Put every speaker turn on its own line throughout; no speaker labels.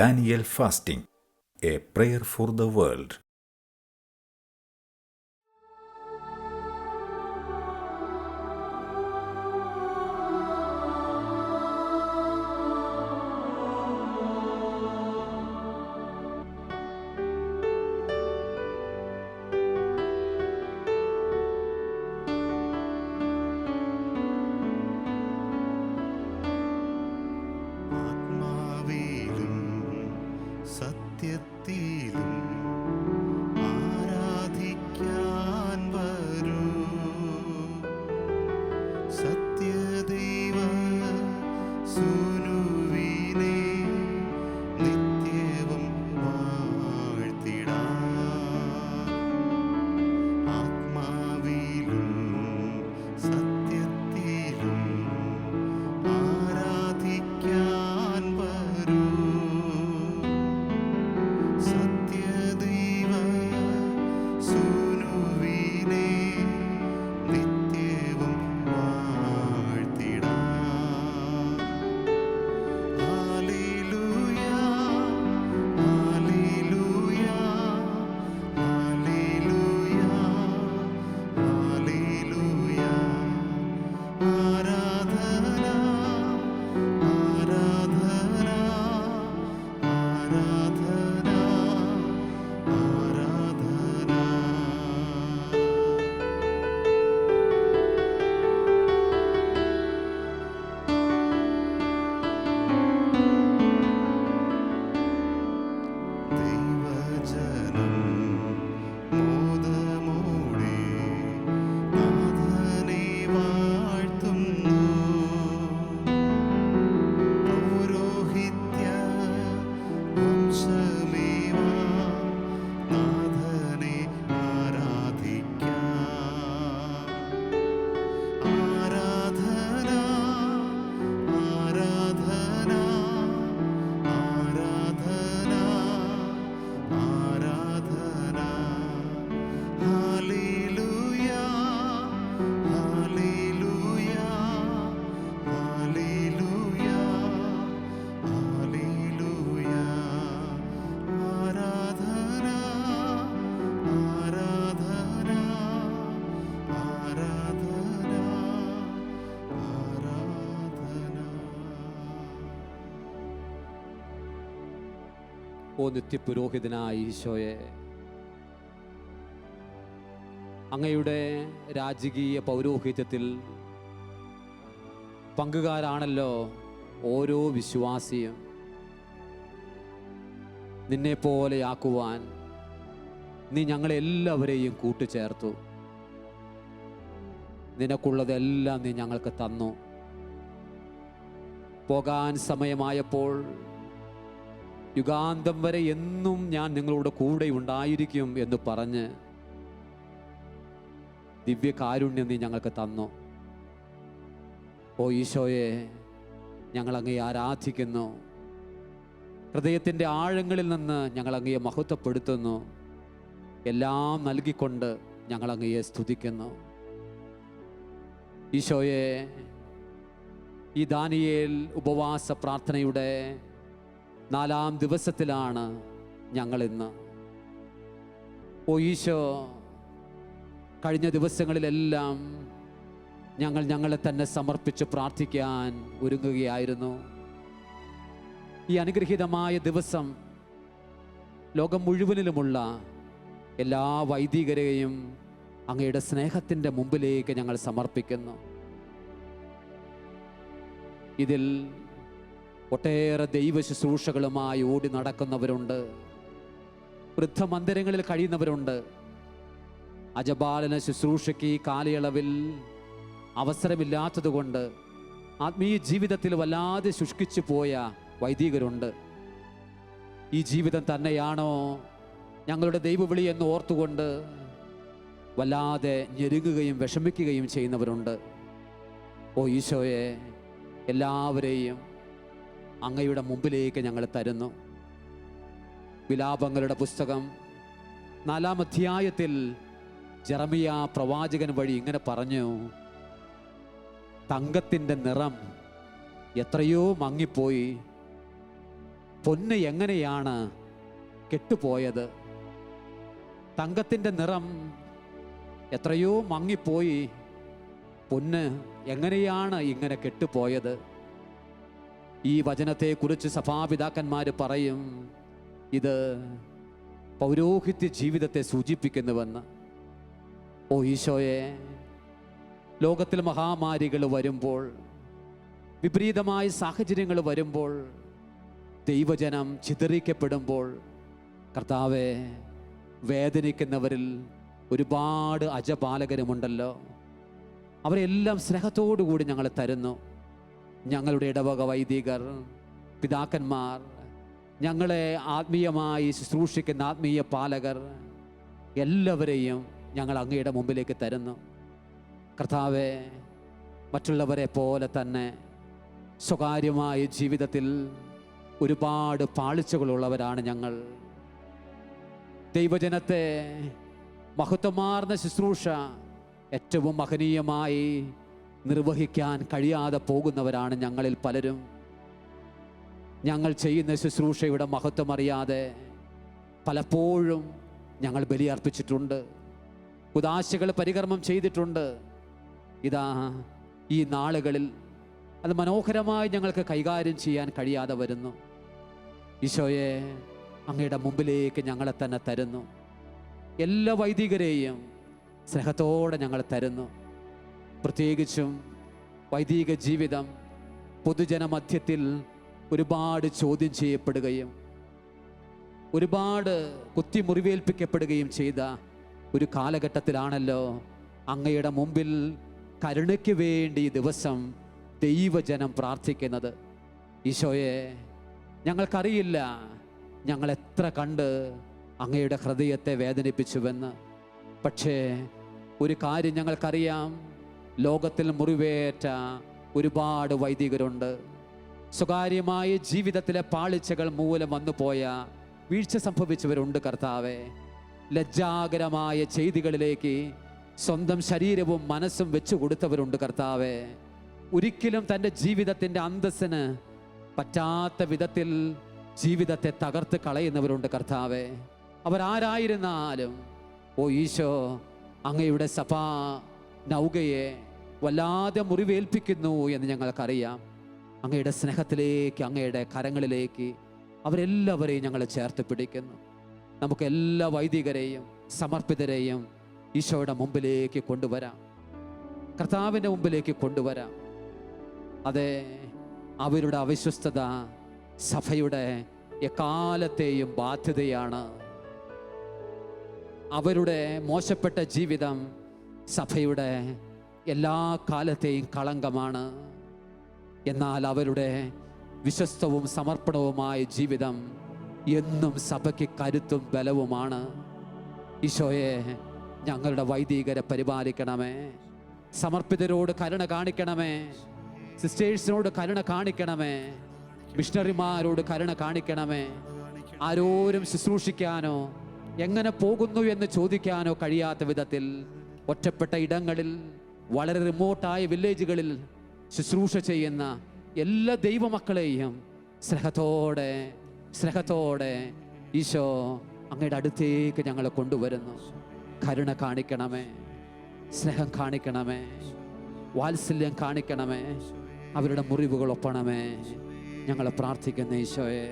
Daniel Fasting, a prayer for the world.
നിത്യപുരോഹിതനായ ഈശോയെ. അങ്ങയുടെ രാജകീയ പൗരോഹിത്യത്തിൽ പങ്കുകാരാണല്ലോ ഓരോ വിശ്വാസിയും. നിന്നെ പോലെയാക്കുവാൻ നീ ഞങ്ങളെല്ലാവരെയും കൂട്ടിച്ചേർത്തു നിനക്കുള്ളതെല്ലാം നീ ഞങ്ങൾക്ക് തന്നു. പോകാൻ സമയമായപ്പോൾ യുഗാന്തം വരെ എന്നും ഞാൻ നിങ്ങളുടെ കൂടെ ഉണ്ടായിരിക്കും എന്ന് പറഞ്ഞ് ദിവ്യകാരുണ്യം നീ ഞങ്ങൾക്ക് തന്നു. ഓ ഈശോയെ ഞങ്ങൾ ആരാധിക്കുന്നു. ഹൃദയത്തിന്റെ ആഴങ്ങളിൽ നിന്ന് ഞങ്ങൾ അങ്ങയെ മഹത്വപ്പെടുത്തുന്നു. എല്ലാം നൽകിക്കൊണ്ട് ഞങ്ങൾ അങ്ങയെ സ്തുതിക്കുന്നു. ഈശോയെ ഈ ദാനിയേൽ ഉപവാസ പ്രാർത്ഥനയുടെ നാലാം ദിവസത്തിലാണ് ഞങ്ങൾ ഇന്ന് ഈശോ കഴിഞ്ഞ ദിവസങ്ങളിലെല്ലാം ഞങ്ങൾ ഞങ്ങളെ തന്നെ സമർപ്പിച്ച് പ്രാർത്ഥിക്കാൻ ഒരുങ്ങുകയായിരുന്നു. ഈ അനുഗ്രഹീതമായ ദിവസം ലോകം മുഴുവനിലുമുള്ള എല്ലാ വൈദികരെയും അങ്ങയുടെ സ്നേഹത്തിന്റെ മുമ്പിലേക്ക് ഞങ്ങൾ സമർപ്പിക്കുന്നു. ഇതിൽ ഒട്ടേറെ ദൈവ ശുശ്രൂഷകളുമായി ഓടി നടക്കുന്നവരുണ്ട്. വൃദ്ധമന്ദിരങ്ങളിൽ കഴിയുന്നവരുണ്ട്. അജബാലന ശുശ്രൂഷയ്ക്ക് ഈ കാലയളവിൽ അവസരമില്ലാത്തതുകൊണ്ട് ആത്മീയ ജീവിതത്തിൽ വല്ലാതെ ശുഷ്കിച്ചു പോയ വൈദികരുണ്ട്. ഈ ജീവിതം തന്നെയാണോ ഞങ്ങളുടെ ദൈവവിളി എന്ന് ഓർത്തുകൊണ്ട് വല്ലാതെ ഞെരുങ്ങുകയും വിഷമിക്കുകയും ചെയ്യുന്നവരുണ്ട്. ഓ ഈശോയെ എല്ലാവരെയും അങ്ങയുടെ മുമ്പിലേക്ക് ഞങ്ങൾ തരുന്നു. വിലാപങ്ങളുടെ പുസ്തകം നാലാം അധ്യായത്തിൽ ജറമിയ പ്രവാചകൻ വഴി ഇങ്ങനെ പറഞ്ഞു തങ്കത്തിന്റെ നിറം എത്രയോ മങ്ങിപ്പോയി. പൊന്ന് എങ്ങനെയാണ് കെട്ടുപോയത്? തങ്കത്തിന്റെ നിറം എത്രയോ മങ്ങിപ്പോയി. പൊന്ന് എങ്ങനെയാണ് ഇങ്ങനെ കെട്ടുപോയത്? ഈ വചനത്തെക്കുറിച്ച് സഭാപിതാക്കന്മാർ പറയും ഇത് പൗരോഹിത്യ ജീവിതത്തെ സൂചിപ്പിക്കുന്നുവെന്ന്. ഓ ഈശോയെ ലോകത്തിൽ മഹാമാരികൾ വരുമ്പോൾ വിപരീതമായ സാഹചര്യങ്ങൾ വരുമ്പോൾ ദൈവജനം ചിതറിക്കപ്പെടുമ്പോൾ കർത്താവെ വേദനിക്കുന്നവരിൽ ഒരുപാട് അജപാലകരുമുണ്ടല്ലോ. അവരെല്ലാം സ്നേഹത്തോടു കൂടി ഞങ്ങൾ തരുന്നു. ഞങ്ങളുടെ ഇടവക വൈദികർ പിതാക്കന്മാർ ഞങ്ങളെ ആത്മീയമായി ശുശ്രൂഷിക്കുന്ന ആത്മീയ പാലകർ എല്ലാവരെയും ഞങ്ങൾ അങ്ങയുടെ മുമ്പിലേക്ക് തരുന്നു. കർത്താവെ മറ്റുള്ളവരെ പോലെ തന്നെ സ്വകാര്യമായ ജീവിതത്തിൽ ഒരുപാട് പാളിച്ചകളുള്ളവരാണ് ഞങ്ങൾ. ദൈവജനത്തെ മഹത്വമാർന്ന ശുശ്രൂഷ ഏറ്റവും മഹനീയമായി നിർവഹിക്കാൻ കഴിയാതെ പോകുന്നവരാണ് ഞങ്ങളിൽ പലരും. ഞങ്ങൾ ചെയ്യുന്ന ശുശ്രൂഷയുടെ മഹത്വം അറിയാതെ പലപ്പോഴും ഞങ്ങൾ ബലിയർപ്പിച്ചിട്ടുണ്ട്. ഉദാശകൾ പരികർമ്മം ചെയ്തിട്ടുണ്ട്. ഇതാ ഈ നാളുകളിൽ അത് മനോഹരമായി ഞങ്ങൾക്ക് കൈകാര്യം ചെയ്യാൻ കഴിയാതെ വരുന്നു. ഈശോയെ അങ്ങയുടെ മുമ്പിലേക്ക് ഞങ്ങളെ തന്നെ തരുന്നു. എല്ലാ വൈദികരെയും സ്നേഹത്തോടെ ഞങ്ങൾ തരുന്നു. പ്രത്യേകിച്ചും വൈദിക ജീവിതം പൊതുജനമധ്യത്തിൽ ഒരുപാട് ചോദ്യം ചെയ്യപ്പെടുകയും ഒരുപാട് കുത്തിമുറിവേൽപ്പിക്കപ്പെടുകയും ചെയ്ത ഒരു കാലഘട്ടത്തിലാണല്ലോ അങ്ങയുടെ മുമ്പിൽ കരുണയ്ക്ക് വേണ്ടി ദിവസം ദൈവജനം പ്രാർത്ഥിക്കുന്നത്. ഈശോയെ ഞങ്ങൾക്കറിയില്ല ഞങ്ങൾ എത്ര കണ്ട് അങ്ങയുടെ ഹൃദയത്തെ വേദനിപ്പിച്ചുവെന്ന്. പക്ഷേ ഒരു കാര്യം ഞങ്ങൾക്കറിയാം. ലോകത്തിൽ മുറിവേറ്റ ഒരുപാട് വൈദികരുണ്ട്. സ്വകാര്യമായ ജീവിതത്തിലെ പാളിച്ചകൾ മൂലം വന്നുപോയ വീഴ്ച സംഭവിച്ചവരുണ്ട് കർത്താവെ. ലജ്ജാകരമായ ചെയ്തികളിലേക്ക് സ്വന്തം ശരീരവും മനസ്സും വെച്ചു കൊടുത്തവരുണ്ട് കർത്താവെ. ഒരിക്കലും തന്റെ ജീവിതത്തിന്റെ അന്തസ്സിന് പറ്റാത്ത വിധത്തിൽ ജീവിതത്തെ തകർത്ത് കളയുന്നവരുണ്ട് കർത്താവെ. അവരാരായിരുന്നാലും ഓ ഈശോ അങ്ങയുടെ സഭാ നൗകയെ വല്ലാതെ മുറിവേൽപ്പിക്കുന്നു എന്ന് ഞങ്ങൾക്കറിയാം. അങ്ങയുടെ സ്നേഹത്തിലേക്ക് അങ്ങയുടെ കരങ്ങളിലേക്ക് അവരെല്ലാവരെയും ഞങ്ങൾ ചേർത്ത് പിടിക്കുന്നു. നമുക്ക് എല്ലാ വൈദികരെയും സമർപ്പിതരെയും ഈശോയുടെ മുമ്പിലേക്ക് കൊണ്ടുവരാം. കർത്താവിന്റെ മുമ്പിലേക്ക് കൊണ്ടുവരാം. അതെ അവരുടെ അവിശ്വസ്തത സഭയുടെ എക്കാലത്തെയും ബാധ്യതയാണ്. അവരുടെ മോശപ്പെട്ട ജീവിതം സഭയുടെ എല്ലാ കാലത്തെയും കളങ്കമാണ്. എന്നാൽ അവരുടെ വിശ്വസ്തവും സമർപ്പണവുമായ ജീവിതം എന്നും സഭയ്ക്ക് കരുത്തും ബലവുമാണ്. ഈശോയെ ഞങ്ങളുടെ വൈദികരെ പരിപാലിക്കണമേ. സമർപ്പിതരോട് കരുണ കാണിക്കണമേ. സിസ്റ്റേഴ്സിനോട് കരുണ കാണിക്കണമേ. മിഷണറിമാരോട് കരുണ കാണിക്കണമേ. ആരോരും ശുശ്രൂഷിക്കാനോ എങ്ങനെ പോകുന്നു എന്ന് ചോദിക്കാനോ കഴിയാത്ത വിധത്തിൽ ഒറ്റപ്പെട്ട ഇടങ്ങളിൽ വളരെ റിമോട്ടായ വില്ലേജുകളിൽ ശുശ്രൂഷ ചെയ്യുന്ന എല്ലാ ദൈവമക്കളെയും സ്നേഹത്തോടെ സ്നേഹത്തോടെ ഈശോ അങ്ങയുടെ അടുത്തേക്ക് ഞങ്ങളെ കൊണ്ടുവരുന്നു. കരുണ കാണിക്കണമേ സ്നേഹം കാണിക്കണമേ വാത്സല്യം കാണിക്കണമേ അവരുടെ മുറിവുകൾ ഒപ്പണമേ. ഞങ്ങളെ പ്രാർത്ഥിക്കുന്ന ഈശോയെ.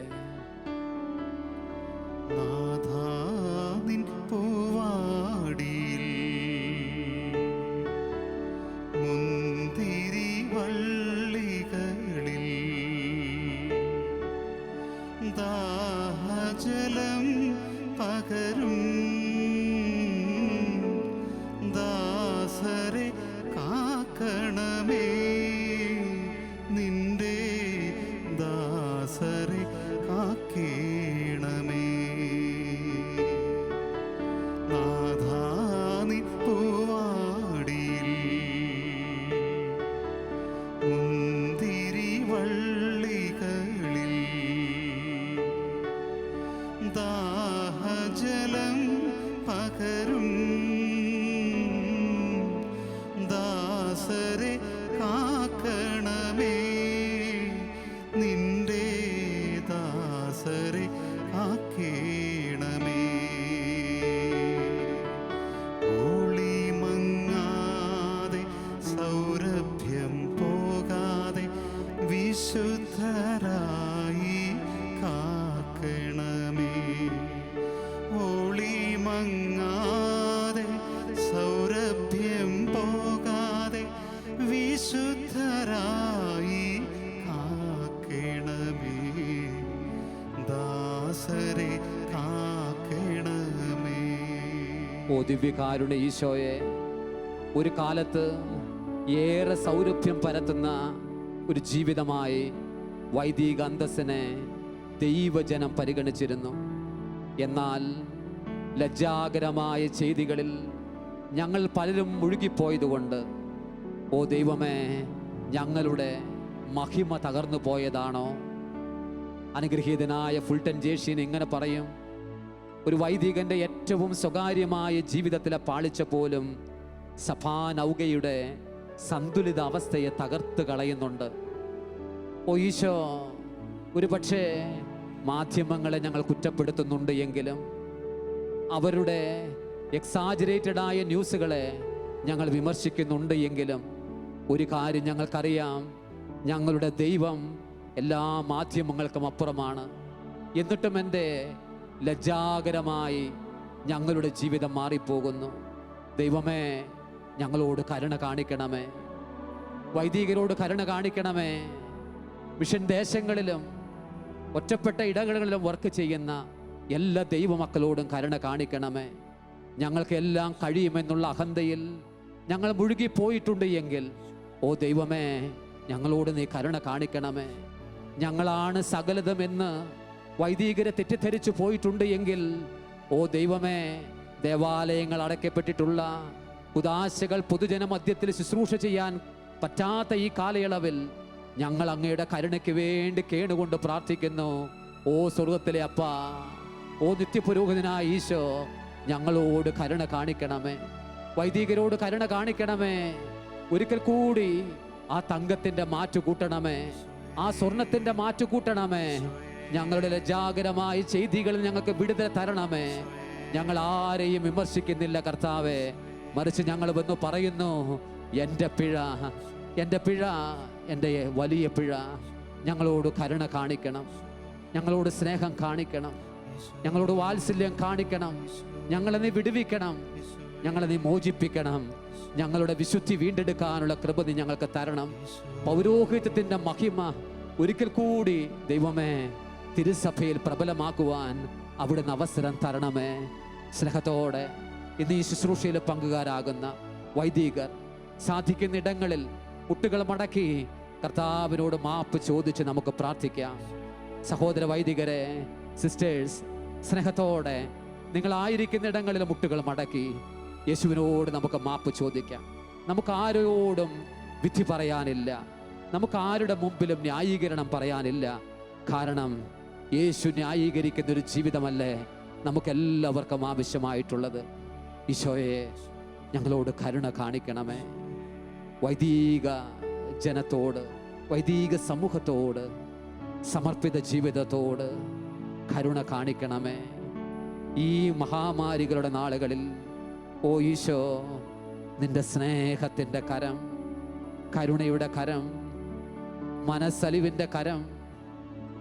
ഓ ദിവ്യകാരുടെ ഈശോയെ ഒരു കാലത്ത് ഏറെ സൗരഭ്യം പരത്തുന്ന ഒരു ജീവിതമായി വൈദിക അന്തസ്സിനെ ദൈവജനം പരിഗണിച്ചിരുന്നു. എന്നാൽ ലജ്ജാകരമായ ചെയ്തികളിൽ ഞങ്ങൾ പലരും മുഴുകിപ്പോയതുകൊണ്ട് ഓ ദൈവമേ ഞങ്ങളുടെ മഹിമ തകർന്നു പോയതാണോ? അനുഗ്രഹീതനായ ഫുൾട്ടൻ ജേഷീൻ ഇങ്ങനെ പറയും ഒരു വൈദികന്റെ ഏറ്റവും സ്വകാര്യമായ ജീവിതത്തിലെ പാളിച്ച പോലും സഭാനൗകയുടെ സന്തുലിത അവസ്ഥയെ തകർത്ത് കളയുന്നുണ്ട്. ഓ ഈശോ ഒരു പക്ഷേ മാധ്യമങ്ങളെ ഞങ്ങൾ കുറ്റപ്പെടുത്തുന്നുണ്ട് എങ്കിലും അവരുടെ ആയ ന്യൂസുകളെ ഞങ്ങൾ വിമർശിക്കുന്നുണ്ട് എങ്കിലും ഒരു കാര്യം ഞങ്ങൾക്കറിയാം ഞങ്ങളുടെ ദൈവം എല്ലാ മാധ്യമങ്ങൾക്കും അപ്പുറമാണ്. എന്നിട്ടും എന്റെ ലജ്ജാകരമായി ഞങ്ങളുടെ ജീവിതം മാറിപ്പോകുന്നു. ദൈവമേ ഞങ്ങളോട് കരുണ കാണിക്കണമേ. വൈദികരോട് കരുണ കാണിക്കണമേ. മിഷൻ ദേശങ്ങളിലും ഒറ്റപ്പെട്ട ഇടങ്ങളിലും വർക്ക് ചെയ്യുന്ന എല്ലാ ദൈവമക്കളോടും കരുണ കാണിക്കണമേ. ഞങ്ങൾക്കെല്ലാം കഴിയുമെന്നുള്ള അഹന്തയിൽ ഞങ്ങൾ മുഴുകിപ്പോയിട്ടുണ്ട് എങ്കിൽ ഓ ദൈവമേ ഞങ്ങളോട് നീ കരുണ കാണിക്കണമേ. ഞങ്ങളാണ് സകലതുമെന്ന് വൈദികരെ തെറ്റിദ്ധരിച്ചു പോയിട്ടുണ്ട് എങ്കിൽ ഓ ദൈവമേ ദേവാലയങ്ങൾ അടയ്ക്കപ്പെട്ടിട്ടുള്ള ഉദാശകൾ പൊതുജന മധ്യത്തിൽ ശുശ്രൂഷ ചെയ്യാൻ പറ്റാത്ത ഈ കാലയളവിൽ ഞങ്ങൾ അങ്ങയുടെ കരുണയ്ക്ക് വേണ്ടി കേണുകൊണ്ട് പ്രാർത്ഥിക്കുന്നു. ഓ സ്വർഗത്തിലെ അപ്പ ഓ നിത്യപുരോഹിതനായ ഈശോ ഞങ്ങളോട് കരുണ കാണിക്കണമേ. വൈദികരോട് കരുണ കാണിക്കണമേ. ഒരിക്കൽ കൂടി ആ തങ്കത്തിന്റെ മാറ്റു കൂട്ടണമേ. ആ സ്വർണത്തിന്റെ മാറ്റു കൂട്ടണമേ. ഞങ്ങളുടെ ലജ്ജാകരമായ ചെയ്തികളിൽ ഞങ്ങൾക്ക് വിടുതൽ തരണമേ. ഞങ്ങൾ ആരെയും വിമർശിക്കുന്നില്ല കർത്താവേ. മറിച്ച് ഞങ്ങൾ വന്നു പറയുന്നു എന്റെ പിഴ എന്റെ പിഴ എന്റെ വലിയ പിഴ. ഞങ്ങളോട് കരുണ കാണിക്കണം. ഞങ്ങളോട് സ്നേഹം കാണിക്കണം. ഞങ്ങളോട് വാത്സല്യം കാണിക്കണം. ഞങ്ങളെ നീ വിടുവിക്കണം. ഞങ്ങളെ നീ മോചിപ്പിക്കണം. ഞങ്ങളുടെ വിശുദ്ധി വീണ്ടെടുക്കാനുള്ള കൃപ നീ ഞങ്ങൾക്ക് തരണം. പൗരോഹിത്യത്തിന്റെ മഹിമ ഒരിക്കൽ കൂടി ദൈവമേ. തിരുസഭയിൽ പ്രബലമാക്കുവാൻ അവിടുന്ന് അവസരം തരണമേ. സ്നേഹത്തോടെ ഇന്ന് ഈ ശുശ്രൂഷയിൽ പങ്കുകാരാകുന്ന വൈദികർ സാധിക്കുന്ന ഇടങ്ങളിൽ കുട്ടികൾ മടക്കി കർത്താവിനോട് മാപ്പ് ചോദിച്ച് നമുക്ക് പ്രാർത്ഥിക്കാം. സഹോദര വൈദികരെ സിസ്റ്റേഴ്സ് സ്നേഹത്തോടെ നിങ്ങളായിരിക്കുന്ന ഇടങ്ങളിൽ മുട്ടുകൾ മടക്കി യേശുവിനോട് നമുക്ക് മാപ്പ് ചോദിക്കാം. നമുക്ക് ആരോടും വിധി പറയാനില്ല. നമുക്ക് ആരുടെ മുമ്പിലും ന്യായീകരണം പറയാനില്ല. കാരണം യേശു ന്യായീകരിക്കുന്ന ഒരു ജീവിതമല്ലേ നമുക്കെല്ലാവർക്കും ആവശ്യമായിട്ടുള്ളത്? ഈശോയെ ഞങ്ങളോട് കരുണ കാണിക്കണമേ. വൈദിക ജനത്തോട് വൈദിക സമൂഹത്തോട് സമർപ്പിത ജീവിതത്തോട് കരുണ കാണിക്കണമേ. ഈ മഹാമാരികളുടെ നാളുകളിൽ ഓ ഈശോ നിന്റെ സ്നേഹത്തിന്റെ കരം കരുണയുടെ കരം മനസ്സലിവിന്റെ കരം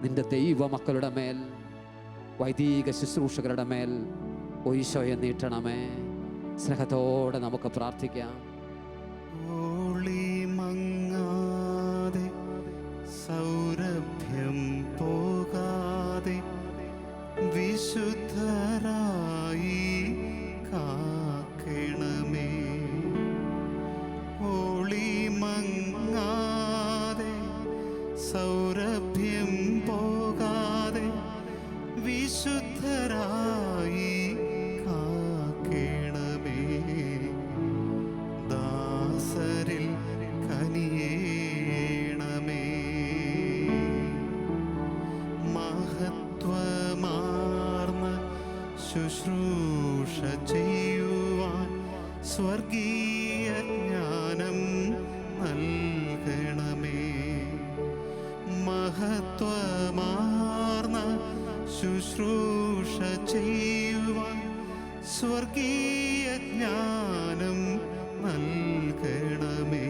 നിന്റെ ദൈവ മക്കളുടെ മേൽ വൈദിക ശുശ്രൂഷകരുടെ മേൽ ഒയ്ശോയെ നീട്ടണമേ. സ്നേഹത്തോടെ നമുക്ക് പ്രാർത്ഥിക്കാം.
മങ്ങാതെ സൗരഭ്യം പോകാതെ വിശുദ്ധരായി മഹത്വമാർന്ന ശുശ്രൂഷ ചെയ്യുവാൻ സ്വർഗീയ ജ്ഞാനം നൽകണമേ.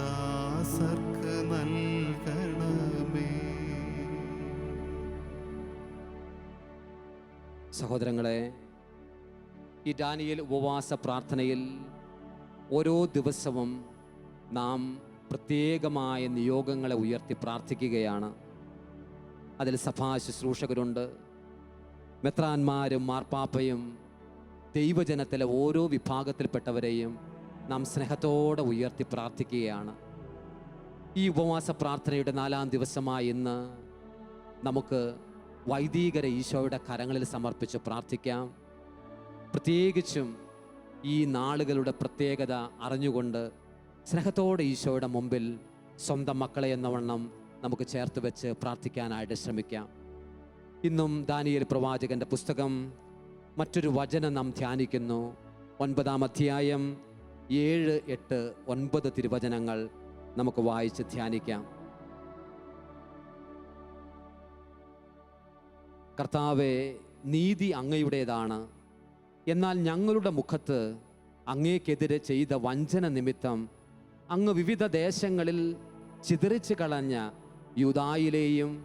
ദാസർക്ക് നൽകണമേ.
സഹോദരങ്ങളെ ഈ ഡാനിയൽ ഉപവാസ പ്രാർത്ഥനയിൽ ഓരോ ദിവസവും നാം പ്രത്യേകമായ നിയോഗങ്ങളെ ഉയർത്തി പ്രാർത്ഥിക്കുകയാണ്. അതിൽ സഭാ ശുശ്രൂഷകരുണ്ട്. മെത്രാന്മാരും മാർപ്പാപ്പയും ദൈവജനത്തിലെ ഓരോ വിഭാഗത്തിൽപ്പെട്ടവരെയും നാം സ്നേഹത്തോടെ ഉയർത്തി പ്രാർത്ഥിക്കുകയാണ്. ഈ ഉപവാസ പ്രാർത്ഥനയുടെ നാലാം ദിവസമായ ഇന്ന് നമുക്ക് വൈദികരെ ഈശോയുടെ കരങ്ങളിൽ സമർപ്പിച്ച് പ്രാർത്ഥിക്കാം. പ്രത്യേകിച്ചും ഈ നാളുകളുടെ പ്രത്യേകത അറിഞ്ഞുകൊണ്ട് സ്നേഹത്തോടെ ഈശോയുടെ മുമ്പിൽ സ്വന്തം മക്കളെ എന്നവണ്ണം നമുക്ക് ചേർത്ത് വെച്ച് പ്രാർത്ഥിക്കാനായിട്ട് ശ്രമിക്കാം. ഇന്നും ദാനിയൽ പ്രവാചകന്റെ പുസ്തകം മറ്റൊരു വചനം നാം ധ്യാനിക്കുന്നു. ഒൻപതാം അധ്യായം ഏഴ് എട്ട് ഒൻപത് തിരുവചനങ്ങൾ നമുക്ക് വായിച്ച് ധ്യാനിക്കാം. കർത്താവെ നീതി അങ്ങയുടേതാണ്. എന്നാൽ ഞങ്ങളുടെ മുഖത്ത് അങ്ങേക്കെതിരെ ചെയ്ത വഞ്ചന നിമിത്തം അങ്ങ് വിവിധ ദേശങ്ങളിൽ ചിതറിച്ച് കളഞ്ഞ യുദായിലെയും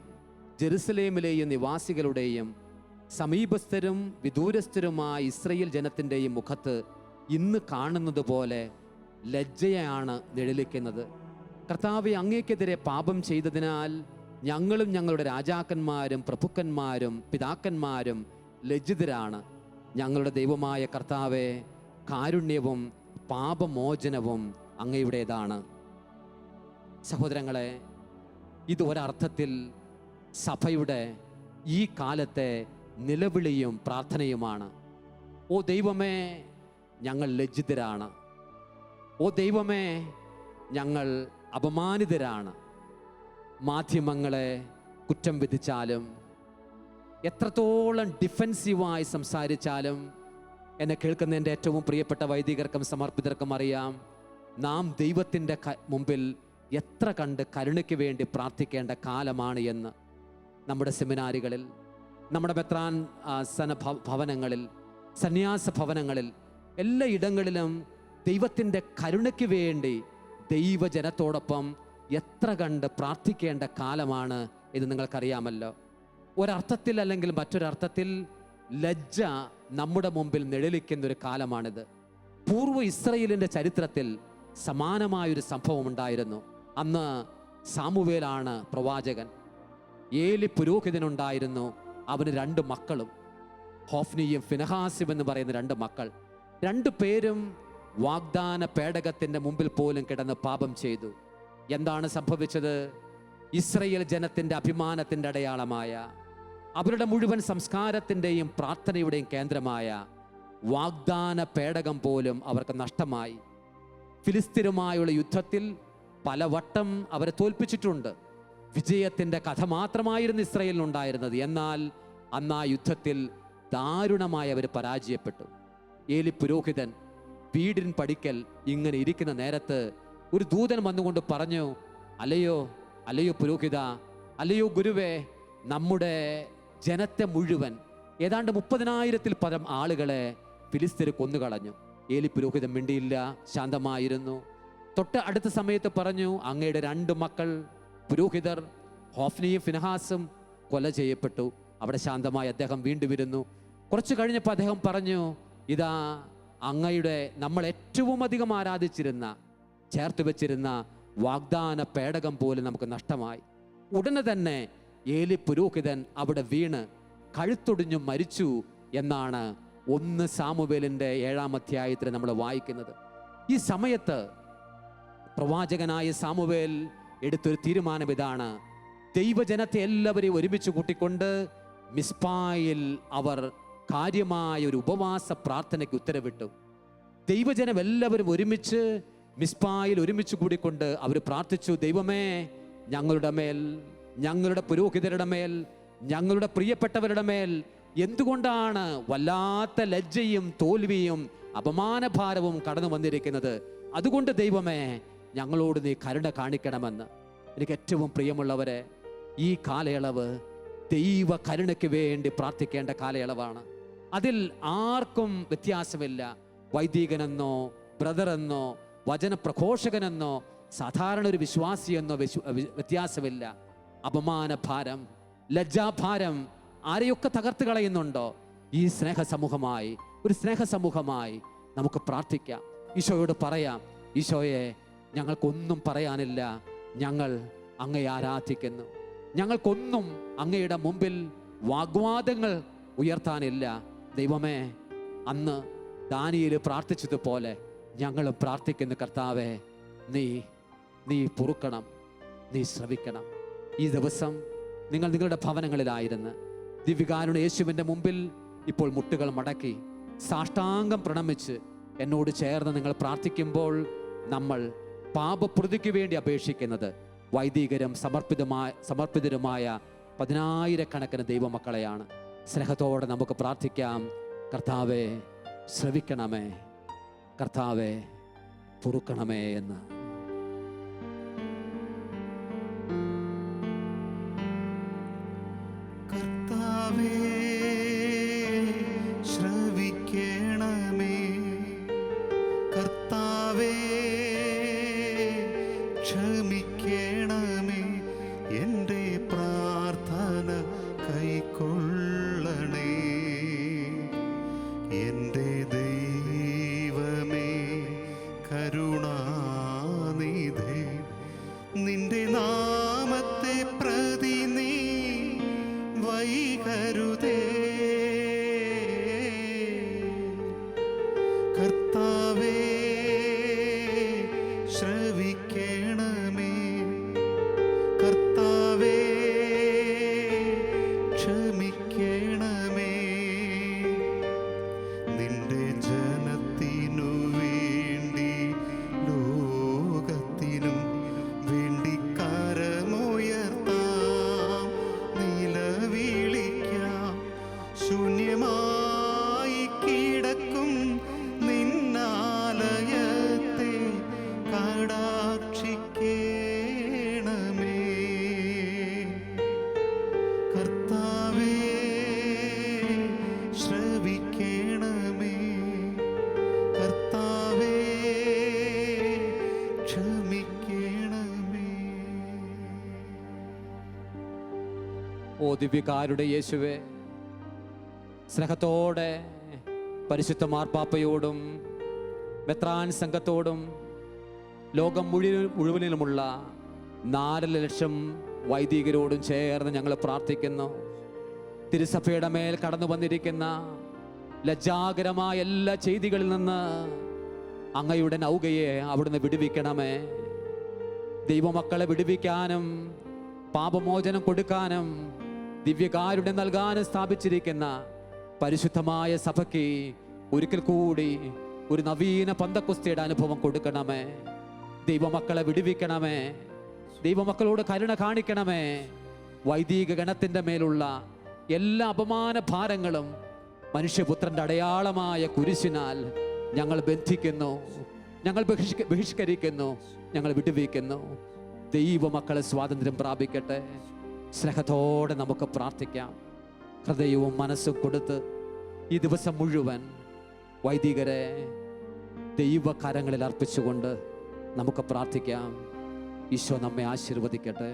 ജെറുസലേമിലെയും നിവാസികളുടെയും സമീപസ്ഥരും വിദൂരസ്ഥരുമായ ഇസ്രയേൽ ജനത്തിന്റെയും മുഖത്ത് ഇന്ന് കാണുന്നത് പോലെ ലജ്ജയാണ് നിഴലിക്കുന്നത്. കർത്താവ് അങ്ങേക്കെതിരെ പാപം ചെയ്തതിനാൽ ഞങ്ങളും ഞങ്ങളുടെ രാജാക്കന്മാരും പ്രഭുക്കന്മാരും പിതാക്കന്മാരും ലജ്ജിതരാണ്. ഞങ്ങളുടെ ദൈവമായ കർത്താവെ കാരുണ്യവും പാപമോചനവും അങ്ങയുടേതാണ്. സഹോദരങ്ങളെ ഇത് ഒരർത്ഥത്തിൽ സഭയുടെ ഈ കാലത്തെ നിലവിളിയും പ്രാർത്ഥനയുമാണ്. ഓ ദൈവമേ ഞങ്ങൾ ലജ്ജിതരാണ്. ഓ ദൈവമേ ഞങ്ങൾ അപമാനിതരാണ്. മാധ്യമങ്ങളെ കുറ്റം വിധിച്ചാലും എത്രത്തോളം ഡിഫെൻസീവായി സംസാരിച്ചാലും എന്നെ കേൾക്കുന്ന എന്റെ ഏറ്റവും പ്രിയപ്പെട്ട വൈദികർക്കും സമർപ്പിതർക്കും അറിയാം. നാം ദൈവത്തിന്റെ മുമ്പിൽ എത്ര കണ്ട് കരുണയ്ക്ക് വേണ്ടി പ്രാർത്ഥിക്കേണ്ട കാലമാണ് എന്ന് നമ്മുടെ സെമിനാരികളിൽ നമ്മുടെ മെത്രാൻ സന ഭവനങ്ങളിൽ സന്യാസ ഭവനങ്ങളിൽ എല്ലാ ഇടങ്ങളിലും ദൈവത്തിന്റെ കരുണയ്ക്ക് വേണ്ടി ദൈവജനത്തോടൊപ്പം എത്ര കണ്ട് പ്രാർത്ഥിക്കേണ്ട കാലമാണ് എന്ന് നിങ്ങൾക്കറിയാമല്ലോ. ഒരർത്ഥത്തിൽ അല്ലെങ്കിൽ മറ്റൊരർത്ഥത്തിൽ ലജ്ജ നമ്മുടെ മുമ്പിൽ നിഴലിക്കുന്ന ഒരു കാലമാണിത്. പൂർവ ഇസ്രയേലിന്റെ ചരിത്രത്തിൽ സമാനമായൊരു സംഭവം ഉണ്ടായിരുന്നു അന്ന് സാമുവേലാണ് പ്രവാചകൻ ഏലി പുരോഹിതനുണ്ടായിരുന്നു അവന് രണ്ട് മക്കളും ഹോഫ്നിയും ഫിനഹാസിം എന്ന് പറയുന്ന രണ്ട് മക്കൾ. രണ്ടു പേരും വാഗ്ദാന പേടകത്തിന്റെ മുമ്പിൽ പോലും കിടന്ന് പാപം ചെയ്തു. എന്താണ് സംഭവിച്ചത്? ഇസ്രയേൽ ജനത്തിന്റെ അഭിമാനത്തിന്റെ അടയാളമായ അവരുടെ മുഴുവൻ സംസ്കാരത്തിന്റെയും പ്രാർത്ഥനയുടെയും കേന്ദ്രമായ വാഗ്ദാന പേടകം പോലും അവർക്ക് നഷ്ടമായി. ഫിലിസ്തീനുമായുള്ള യുദ്ധത്തിൽ പലവട്ടം അവരെ തോൽപ്പിച്ചിട്ടുണ്ട്. വിജയത്തിന്റെ കഥ മാത്രമായിരുന്നു ഇസ്രയേലിനുണ്ടായിരുന്നത്. എന്നാൽ അന്ന് ആ യുദ്ധത്തിൽ ദാരുണമായി അവർ പരാജയപ്പെട്ടു. ഏലി പുരോഹിതൻ വീടിൻ പടിക്കൽ ഇങ്ങനെ ഇരിക്കുന്ന നേരത്ത് ഒരു ദൂതൻ വന്നുകൊണ്ട് പറഞ്ഞു അലയോ അലയോ പുരോഹിത അലയോ ഗുരുവേ നമ്മുടെ ജനത്തെ മുഴുവൻ ഏതാണ്ട് മുപ്പതിനായിരത്തിൽ പരം ആളുകളെ ഫിലിസ്തീർ കൊന്നുകളഞ്ഞു. ഏലി പുരോഹിതൻ മിണ്ടിയില്ല ശാന്തമായിരുന്നു. തൊട്ട് അടുത്ത സമയത്ത് പറഞ്ഞു അങ്ങയുടെ രണ്ട് മക്കൾ പുരോഹിതർ ഹോഫ്നിയും ഫിനഹാസും കൊല ചെയ്യപ്പെട്ടു. അവിടെ ശാന്തമായി അദ്ദേഹം വീണ്ടും ഇരുന്നു. കുറച്ച് കഴിഞ്ഞപ്പോൾ അദ്ദേഹം പറഞ്ഞു ഇതാ അങ്ങയുടെ നമ്മൾ ഏറ്റവും അധികം ആരാധിച്ചിരുന്ന ചേർത്ത് വെച്ചിരുന്ന വാഗ്ദാന പേടകം പോലും നമുക്ക് നഷ്ടമായി. ഉടനെ തന്നെ ഏലി പുരോഹിതൻ അവിടെ വീണ് കഴുത്തൊടിഞ്ഞു മരിച്ചു എന്നാണ് ഒന്ന് സാമുവേലിന്റെ ഏഴാം അധ്യായത്തിൽ നമ്മൾ വായിക്കുന്നത്. ഈ സമയത്ത് പ്രവാചകനായ സാമുവേൽ എടുത്തൊരു തീരുമാനം ഇതാണ്. ദൈവജനത്തെ എല്ലാവരെയും ഒരുമിച്ച് കൂട്ടിക്കൊണ്ട് മിസ്പായിൽ അവർ കാര്യമായ ഒരു ഉപവാസ പ്രാർത്ഥനയ്ക്ക് ഉത്തരവിട്ടു. ദൈവജനം എല്ലാവരും ഒരുമിച്ച് മിസ്പായിൽ ഒരുമിച്ച് കൂടിക്കൊണ്ട് അവർ പ്രാർത്ഥിച്ചു ദൈവമേ ഞങ്ങളുടെ മേൽ ഞങ്ങളുടെ പുരോഹിതരുടെ മേൽ ഞങ്ങളുടെ പ്രിയപ്പെട്ടവരുടെ മേൽ എന്തുകൊണ്ടാണ് വല്ലാത്ത ലജ്ജയും തോൽവിയും അപമാനഭാരവും കടന്നു വന്നിരിക്കുന്നത്? അതുകൊണ്ട് ദൈവമേ ഞങ്ങളോട് നീ കരുണ കാണിക്കണമെന്ന്. എനിക്ക് ഏറ്റവും പ്രിയമുള്ളവരെ ഈ കാലയളവ് ദൈവ കരുണയ്ക്ക് വേണ്ടി പ്രാർത്ഥിക്കേണ്ട കാലയളവാണ്. അതിൽ ആർക്കും വ്യത്യാസമില്ല. വൈദികനെന്നോ ബ്രദറെന്നോ വചനപ്രഘോഷകനെന്നോ സാധാരണ ഒരു വിശ്വാസിയെന്നോ വിശ്വ വ്യത്യാസമില്ല. അപമാനഭാരം ലജ്ജാഭാരം ആരെയൊക്കെ തകർത്ത് കളയുന്നുണ്ടോ? ഈ സ്നേഹ സമൂഹമായി ഒരു സ്നേഹ സമൂഹമായി നമുക്ക് പ്രാർത്ഥിക്കാം. ഈശോയോട് പറയാം ഈശോയെ ഞങ്ങൾക്കൊന്നും പറയാനില്ല. ഞങ്ങൾ അങ്ങയെ ആരാധിക്കുന്നു. ഞങ്ങൾക്കൊന്നും അങ്ങയുടെ മുമ്പിൽ വാഗ്വാദങ്ങൾ ഉയർത്താനില്ല. ദൈവമേ അന്ന് ദാനിയിൽ പ്രാർത്ഥിച്ചതുപോലെ ഞങ്ങൾ പ്രാർത്ഥിക്കുന്ന കർത്താവെ. നീ നീ പൊറുക്കണം. നീ ശ്രവിക്കണം ഈ ദിവസം നിങ്ങൾ നിങ്ങളുടെ ഭവനങ്ങളിലായിരുന്ന്. ദിവ്യകാരുണ യേശുവിന്റെ മുമ്പിൽ ഇപ്പോൾ മുട്ടുകൾ മടക്കി സാഷ്ടാംഗം പ്രണമിച്ച് എന്നോട് ചേർന്ന് നിങ്ങൾ പ്രാർത്ഥിക്കുമ്പോൾ നമ്മൾ പാപപ്രതിക്ക് വേണ്ടി അപേക്ഷിക്കുന്നത് വൈദികരും സമർപ്പിതമായ സമർപ്പിതരുമായ പതിനായിരക്കണക്കിന് ദൈവമക്കളെയാണ്. സ്നേഹത്തോടെ നമുക്ക് പ്രാർത്ഥിക്കാം. കർത്താവെ ശ്രവിക്കണമേ. കർത്താവെ പൊറുക്കണമേ എന്ന്.
നാമത്തെ പ്രതി നീ വൈകരുതേ
ദിവ്യകാരുടെ യേശുവെ സ്നേഹത്തോടെ പരിശുദ്ധ മാർപ്പാപ്പയോടും മെത്രാൻ സംഘത്തോടും ലോകം മുഴുവൻ മുഴുവനിലുമുള്ള നാല് ലക്ഷം വൈദികരോടും ചേർന്ന് ഞങ്ങൾ പ്രാർത്ഥിക്കുന്നു. തിരുസഭയുടെ മേൽ കടന്നു വന്നിരിക്കുന്ന ലജ്ജാകരമായ എല്ലാ ചെയ്തികളിൽ നിന്ന് അങ്ങയുടെ നൗകയെ അവിടുന്ന് വിടുവിക്കണമേ. ദൈവമക്കളെ വിടുവിക്കാനും പാപമോചനം കൊടുക്കാനും ദിവ്യകാരുടെ നൽകാൻ സ്ഥാപിച്ചിരിക്കുന്ന പരിശുദ്ധമായ സഭയ്ക്ക് ഒരിക്കൽ കൂടി ഒരു നവീന പന്തക്കുസ്തിയുടെ അനുഭവം കൊടുക്കണമേ. ദൈവമക്കളെ വിടുവിക്കണമേ. ദൈവമക്കളോട് കരുണ കാണിക്കണമേ. വൈദിക ഗണത്തിന്റെ മേലുള്ള എല്ലാ അപമാന ഭാരങ്ങളും മനുഷ്യപുത്രന്റെ അടയാളമായ കുരിശിനാൽ ഞങ്ങൾ ബന്ധിക്കുന്നു. ഞങ്ങൾ ബഹിഷ്ക- ബഹിഷ്കരിക്കുന്നു. ഞങ്ങൾ വിടുവിക്കുന്നു. ദൈവമക്കളെ സ്വാതന്ത്ര്യം പ്രാപിക്കട്ടെ. സ്നേഹത്തോടെ നമുക്ക് പ്രാർത്ഥിക്കാം. ഹൃദയവും മനസ്സും കൊടുത്ത് ഈ ദിവസം മുഴുവൻ വൈദികരെ ദൈവകരങ്ങളിൽ അർപ്പിച്ചുകൊണ്ട് നമുക്ക് പ്രാർത്ഥിക്കാം. ഈശോ നമ്മെ ആശീർവദിക്കട്ടെ.